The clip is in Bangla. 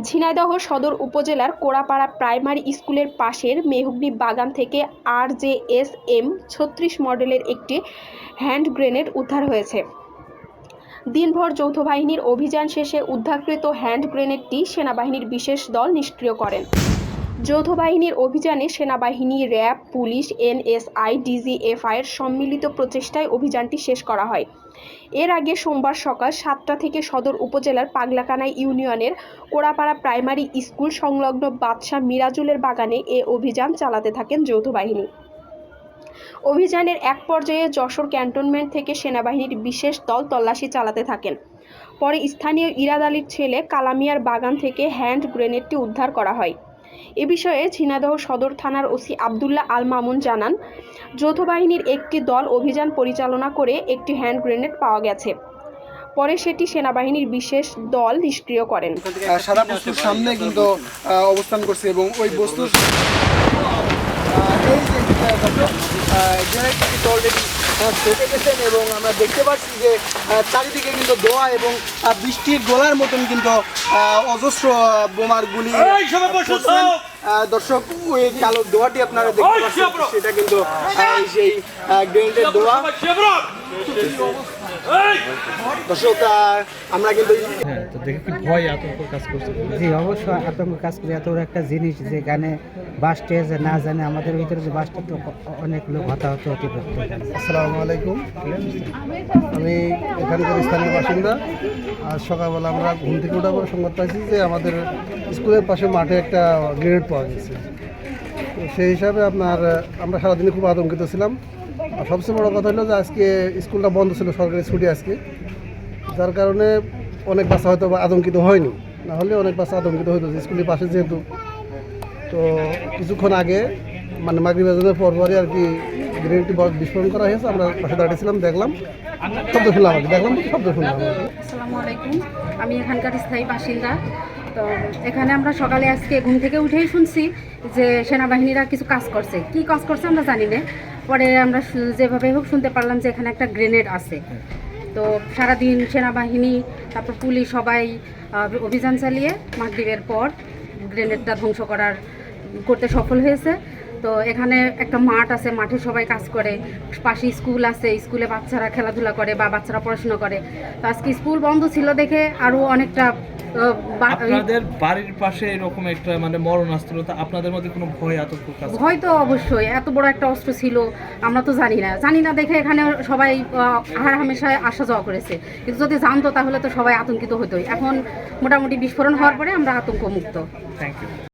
ঝিনাইদহ সদর উপজেলার কোড়াপাড়া প্রাইমারি স্কুলের পাশের মেহগনি বাগান থেকে আর জে এস এম ছত্রিশ মডেলের একটি হ্যান্ড গ্রেনেড উদ্ধার হয়েছে। দিনভর যৌথ বাহিনীর অভিযান শেষে উদ্ধারকৃত হ্যান্ড গ্রেনেডটি সেনাবাহিনীর বিশেষ দল নিষ্ক্রিয় করেন। যৌথ বাহিনীর অভিযানে সেনাবাহিনী, র্যাব, পুলিশ এনএসআই ডিজিএফআই এর সম্মিলিত প্রচেষ্টায় অভিযানটি শেষ করা হয়। এর আগে সোমবার সকাল সাতটা থেকে সদর উপজেলার পাগলাকানাই ইউনিয়নের কোড়াপাড়া প্রাইমারি স্কুল সংলগ্ন বাদশাহ মিরাজুলের বাগানে এ অভিযান চালাতে থাকেন যৌথ বাহিনী অভিযানের এক পর্যায়ে যশোর ক্যান্টনমেন্ট থেকে সেনাবাহিনীর বিশেষ দল তল্লাশি চালাতে থাকেন। পরে স্থানীয় ইরাদ আলীর ছেলে কালামিয়ার বাগান থেকে হ্যান্ড গ্রেনেডটি উদ্ধার করা হয়। এ বিষয়ে ঝিনাদহ সদর থানার ওসি আবদুল্লাহ আল মামুন জানান, যৌথ বাহিনীর একটি দল অভিযান পরিচালনা করে একটি হ্যান্ড গ্রেনেড পাওয়া গেছে। পরে সেটি সেনাবাহিনীর বিশেষ দল নিষ্ক্রিয় করেন। সাদা বস্তুর সামনে কিন্তু অবস্থান করছে এবং ওই বস্তুর ফেটে গেছেন এবং আমরা দেখতে পাচ্ছি যে চারিদিকে কিন্তু দোয়া এবং বৃষ্টির গোলার মতন কিন্তু আহ, অজস্র বোমার গুলি দর্শক ওই কালো দোয়াটি আপনারা দেখতে পাচ্ছেন সেটা কিন্তু সেই গ্রেনেডের দোয়া দর্শক আমরা কিন্তু হ্যাঁ তো দেখে কি ভয় আতঙ্ক কাজ করছে। জি অবশ্যই আতঙ্ক কাজ করে এত একটা জিনিস যেখানে বাসটা যে না জানে আমাদের ভিতরে যে বাসটা তো অনেক লোক হতাহত হতে পারতো আসসালামু আলাইকুম। আমি এখানকার স্থানীয় বাসিন্দা। আজ সকালবেলা আমরা ঘুম থেকে ওঠার পর সংবাদ পাইছি যে আমাদের স্কুলের পাশে মাঠে একটা গ্রেনেড পাওয়া গেছে। তো সেই হিসাবে আপনার আমরা সারাদিনে খুব আতঙ্কিত ছিলাম। আর সবচেয়ে বড় কথা হলো যে আজকে স্কুলটা বন্ধ ছিল, সরকারি ছুটি আজকে। যার কারণে অনেক বাচ্চা হয়তো আতঙ্কিত হয়নি। না হলে অনেক বাচ্চা আতঙ্কিত হতো স্কুলের পাশে যেহেতু। তো কিছুক্ষণ আগে মানে মাগরি বাজারের পরপরই আর কি গ্রেনেডটি বিস্ফোরণ করা হয়েছে। আমরা পাশে দাঁড়িয়েছিলাম, দেখলাম। শব্দ শুনলাম দেখলাম শব্দ শুনলাম। আসসালামু আলাইকুম। আমি এখানকার স্থায়ী বাসিন্দা। তো এখানে আমরা সকালে আজকে ঘুম থেকে উঠেই শুনছি যে সেনাবাহিনীরা কিছু কাজ করছে। কি কাজ করছে আমরা জানি না। পরে আমরা যেভাবে হোক শুনতে পারলাম যে এখানে একটা গ্রেনেড আছে। তো সারাদিন সেনাবাহিনী তারপর পুলিশ সবাই অভিযান চালিয়ে মাগরিবের পর গ্রেনেডটা ধ্বংস করার করতে সফল হয়েছে। তো এখানে একটা মাঠ আছে মাঠে সবাই কাজ করে। পাশে স্কুল আছে স্কুলে বাচ্চারা খেলাধুলা করে বা বাচ্চারা পড়াশোনা করে। তো আজকে স্কুল বন্ধ ছিল দেখে আরও অনেকটা আপনাদের বাড়ির পাশে এরকম একটা মানে মরণাস্ত্রতা আপনাদের মধ্যে কোনো ভয় আতঙ্ক কাজ ভয় তো অবশ্যই এত বড় একটা অস্ত্র ছিল আমরা তো জানি না। জানি না দেখে এখানে সবাই হার হামেশায় আসা যাওয়া করেছে। কিন্তু যদি জানতো তাহলে তো সবাই আতঙ্কিত হতোই। এখন মোটামুটি বিস্ফোরণ হওয়ার পরে আমরা আতঙ্ক মুক্ত থ্যাংক ইউ